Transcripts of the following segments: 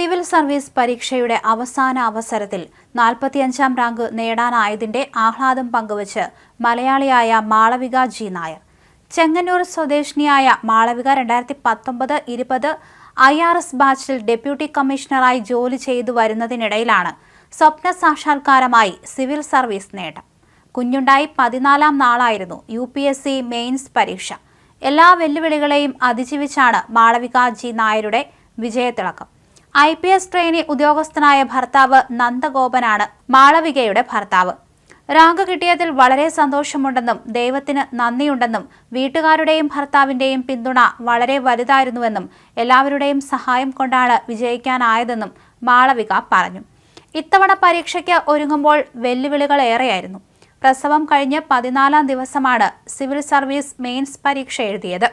Civil service പരീക്ഷയുടെ അവസാന അവസരത്തിൽ നാൽപ്പത്തിയഞ്ചാം റാങ്ക് നേടാനായതിന്റെ ആഹ്ലാദം പങ്കുവച്ച് മലയാളിയായ മാളവിക ജി നായർ. ചെങ്ങന്നൂർ സ്വദേശിനിയായ മാളവിക രണ്ടായിരത്തി പത്തൊമ്പത് ഇരുപത് ഐ ആർ എസ് ബാച്ചിൽ ഡെപ്യൂട്ടി കമ്മീഷണറായി ജോലി ചെയ്തു വരുന്നതിനിടയിലാണ് സ്വപ്ന സാക്ഷാത്കാരമായി സിവിൽ സർവീസ് നേട്ടം. കുഞ്ഞുണ്ടായി പതിനാലാം നാളായിരുന്നു U P S C mains പരീക്ഷ. എല്ലാ വെല്ലുവിളികളെയും അതിജീവിച്ചാണ് മാളവിക ജി നായരുടെ വിജയത്തിളക്കം. ഐ പി എസ് ട്രെയിനി ഉദ്യോഗസ്ഥനായ ഭർത്താവ് നന്ദഗോപനാണ് മാളവികയുടെ ഭർത്താവ്. റാങ്ക് കിട്ടിയതിൽ വളരെ സന്തോഷമുണ്ടെന്നും ദൈവത്തിന് നന്ദിയുണ്ടെന്നും വീട്ടുകാരുടെയും ഭർത്താവിന്റെയും പിന്തുണ വളരെ വലുതായിരുന്നുവെന്നും എല്ലാവരുടെയും സഹായം കൊണ്ടാണ് വിജയിക്കാനായതെന്നും മാളവിക പറഞ്ഞു. ഇത്തവണ പരീക്ഷയ്ക്ക് ഒരുങ്ങുമ്പോൾ വെല്ലുവിളികൾ ഏറെയായിരുന്നു. പ്രസവം കഴിഞ്ഞ് പതിനാലാം ദിവസമാണ് സിവിൽ സർവീസ് മെയിൻസ് പരീക്ഷ എഴുതിയത്.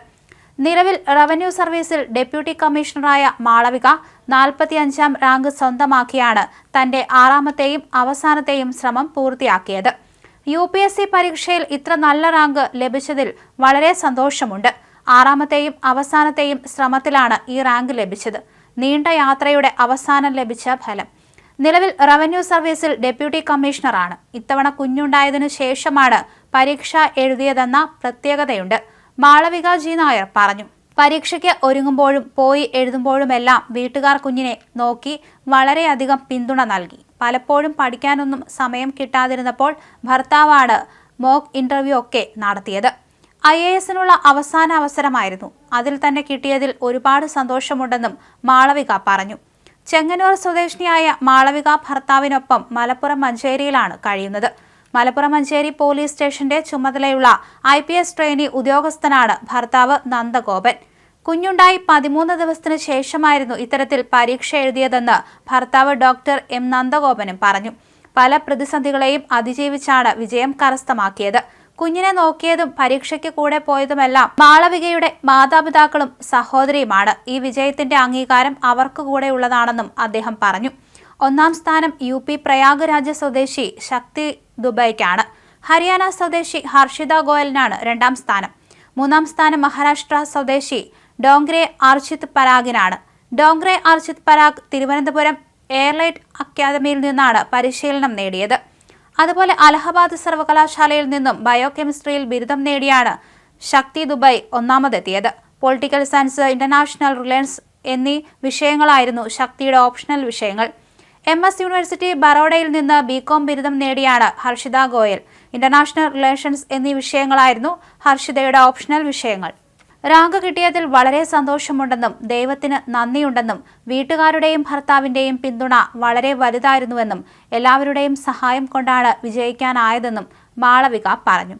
നിലവിൽ റവന്യൂ സർവീസിൽ ഡെപ്യൂട്ടി കമ്മീഷണറായ മാളവിക നാൽപ്പത്തിയഞ്ചാം റാങ്ക് സ്വന്തമാക്കിയാണ് തന്റെ ആറാമത്തെയും അവസാനത്തെയും ശ്രമം പൂർത്തിയാക്കിയത്. യു പി എസ് സി പരീക്ഷയിൽ ഇത്ര നല്ല റാങ്ക് ലഭിച്ചതിൽ വളരെ സന്തോഷമുണ്ട്. ആറാമത്തെയും അവസാനത്തെയും ശ്രമത്തിലാണ് ഈ റാങ്ക് ലഭിച്ചത്. നീണ്ട യാത്രയുടെ അവസാനം ലഭിച്ച ഫലം. നിലവിൽ റവന്യൂ സർവീസിൽ ഡെപ്യൂട്ടി കമ്മീഷണറാണ്. ഇത്തവണ കുഞ്ഞുണ്ടായതിനു ശേഷമാണ് പരീക്ഷ എഴുതിയതെന്ന പ്രത്യേകതയുണ്ട്. മാളവിക ജി നായർ പറഞ്ഞു. പരീക്ഷയ്ക്ക് ഒരുങ്ങുമ്പോഴും പോയി എഴുതുമ്പോഴുമെല്ലാം വീട്ടുകാർ കുഞ്ഞിനെ നോക്കി വളരെയധികം പിന്തുണ നൽകി. പലപ്പോഴും പഠിക്കാനൊന്നും സമയം കിട്ടാതിരുന്നപ്പോൾ ഭർത്താവാണ് മോക്ക് ഇന്റർവ്യൂ ഒക്കെ നടത്തിയത്. ഐ എ എസിനുള്ള അവസാന അവസരമായിരുന്നു. അതിൽ തന്നെ കിട്ടിയതിൽ ഒരുപാട് സന്തോഷമുണ്ടെന്നും മാളവിക പറഞ്ഞു. ചെങ്ങന്നൂർ സ്വദേശിനിയായ മാളവിക ഭർത്താവിനൊപ്പം മലപ്പുറം മഞ്ചേരിയിലാണ് കഴിയുന്നത്. മലപ്പുറം മഞ്ചേരി പോലീസ് സ്റ്റേഷന്റെ ചുമതലയുള്ള ഐ പി എസ് ട്രെയിനി ഉദ്യോഗസ്ഥനാണ് ഭർത്താവ് നന്ദഗോപൻ. കുഞ്ഞുണ്ടായി പതിമൂന്ന് ദിവസത്തിന് ശേഷമായിരുന്നു ഇത്തരത്തിൽ പരീക്ഷ എഴുതിയതെന്ന് ഭർത്താവ് ഡോക്ടർ എം നന്ദഗോപനും പറഞ്ഞു. പല പ്രതിസന്ധികളെയും അതിജീവിച്ചാണ് വിജയം കരസ്ഥമാക്കിയത്. കുഞ്ഞിനെ നോക്കിയതും പരീക്ഷയ്ക്ക് കൂടെ പോയതുമെല്ലാം മാളവികയുടെ മാതാപിതാക്കളും സഹോദരിയുമാണ്. ഈ വിജയത്തിന്റെ അംഗീകാരം അവർക്ക് കൂടെ ഉള്ളതാണെന്നും അദ്ദേഹം പറഞ്ഞു. ഒന്നാം സ്ഥാനം യു പി പ്രയാഗ്രാജ് സ്വദേശി ശക്തി ദുബൈക്കാണ്. ഹരിയാന സ്വദേശി ഹർഷിത ഗോയലിനാണ് രണ്ടാം സ്ഥാനം. മൂന്നാം സ്ഥാനം മഹാരാഷ്ട്ര സ്വദേശി ഡോങ്ക്രെ അർജിത് പരാഗിനാണ്. ഡോങ്ക്രെ അർജിത് പരാഗ് തിരുവനന്തപുരം എയർലൈറ്റ് അക്കാദമിയിൽ നിന്നാണ് പരിശീലനം നേടിയത്. അതുപോലെ അലഹബാദ് സർവകലാശാലയിൽ നിന്നും ബയോകെമിസ്ട്രിയിൽ ബിരുദം നേടിയാണ് ശക്തി ദുബൈ ഒന്നാമതെത്തിയത്. പൊളിറ്റിക്കൽ സയൻസ് ഇന്റർനാഷണൽ റിലയൻസ് എന്നീ വിഷയങ്ങളായിരുന്നു ശക്തിയുടെ ഓപ്ഷണൽ വിഷയങ്ങൾ. എം എസ് യൂണിവേഴ്സിറ്റി ബറോഡയിൽ നിന്ന് ബികോം ബിരുദം നേടിയാണ് ഹർഷിത ഗോയൽ. ഇന്റർനാഷണൽ റിലേഷൻസ് എന്നീ വിഷയങ്ങളായിരുന്നു ഹർഷിതയുടെ ഓപ്ഷണൽ വിഷയങ്ങൾ. റാങ്ക് കിട്ടിയതിൽ വളരെ സന്തോഷമുണ്ടെന്നും ദൈവത്തിന് നന്ദിയുണ്ടെന്നും വീട്ടുകാരുടെയും ഭർത്താവിന്റെയും പിന്തുണ വളരെ വലുതായിരുന്നുവെന്നും എല്ലാവരുടെയും സഹായം കൊണ്ടാണ് വിജയിക്കാനായതെന്നും മാളവിക പറഞ്ഞു.